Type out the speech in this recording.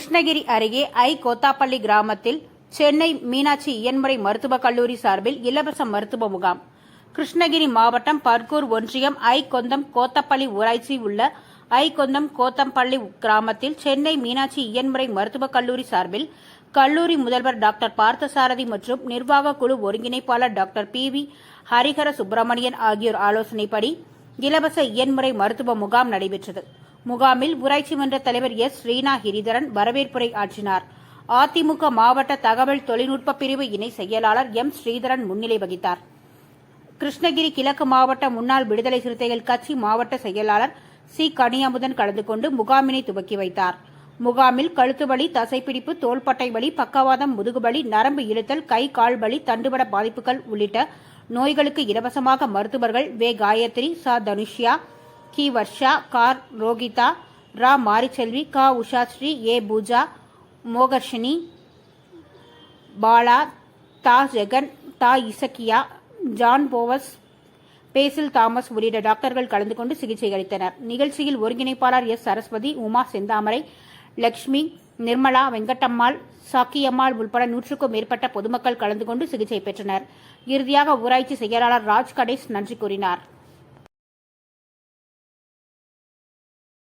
கிருஷ்ணகிரி அருகே ஐ கோத்தாப்பள்ளி கிராமத்தில் சென்னை மீனாட்சி இயன்முறை மருத்துவக் கல்லூரி சார்பில் இலவச மருத்துவ முகாம். கிருஷ்ணகிரி மாவட்டம் பர்கூர் ஒன்றியம் ஐ கொந்தம் கோத்தப்பள்ளி ஊராட்சி உள்ள ஐ கொந்தம் கோத்தம்பள்ளி கிராமத்தில் சென்னை மீனாட்சி இயன்முறை மருத்துவக் கல்லூரி சார்பில் கல்லூரி முதல்வர் டாக்டர் பார்த்தசாரதி மற்றும் நிர்வாக குழு ஒருங்கிணைப்பாளர் doctor P V Harihara Subramanian ஆகியோர் ஆலோசனைப்படி இலவச இயன்முறை மருத்துவ முகாம் நடைபெற்றது. முகாமில் ஊராட்சி மன்ற தலைவர் எஸ். ஸ்ரீனா ஹிரிதரன் வரவேற்புரை ஆற்றினார். அதிமுக மாவட்ட தகவல் தொழில்நுட்ப பிரிவு இணை செயலாளர் எம். ஸ்ரீதரன் முன்னிலை வகித்தார். கிருஷ்ணகிரி கிழக்கு மாவட்ட முன்னாள் விடுதலை சிறுத்தைகள் கட்சி மாவட்ட செயலாளர் சி. கனியமுதன் கலந்து கொண்டு முகாமினை துவக்கி வைத்தார். முகாமில் கழுத்துவலி தசைப்பிடிப்பு தோள்பட்டை வலி பக்கவாதம் முதுகுவலி நரம்பு இழுத்தல் கை கால் வலி தண்டுவட பாதிப்புகள் உள்ளிட்ட நோய்களுக்கு இலவசமாக மருத்துவர்கள் வே. காயத்ரி ச. தனுஷ்யா கி. வர்ஷா கார் ரோகிதா ரா. மாரிச்செல்வி கா. உஷாஸ்ரீ ஏ. பூஜா மோகர்ஷினி பாலா தா. ஜெகன் தா. Isakkiya John Boaz Basil Thomas உள்ளிட்ட டாக்டர்கள் கலந்து கொண்டு சிகிச்சை அளித்தனர். நிகழ்ச்சியில் ஒருங்கிணைப்பாளர் எஸ். சரஸ்வதி உமா செந்தாமரை லக்ஷ்மி நிர்மலா வெங்கட்டம்மாள் சாக்கியம்மாள் உள்பட நூற்றுக்கும் மேற்பட்ட பொதுமக்கள் கலந்து கொண்டு சிகிச்சை பெற்றனர். இறுதியாக ஊராட்சி செயலாளர் ராஜ் கடேஷ் நன்றி கூறினார்.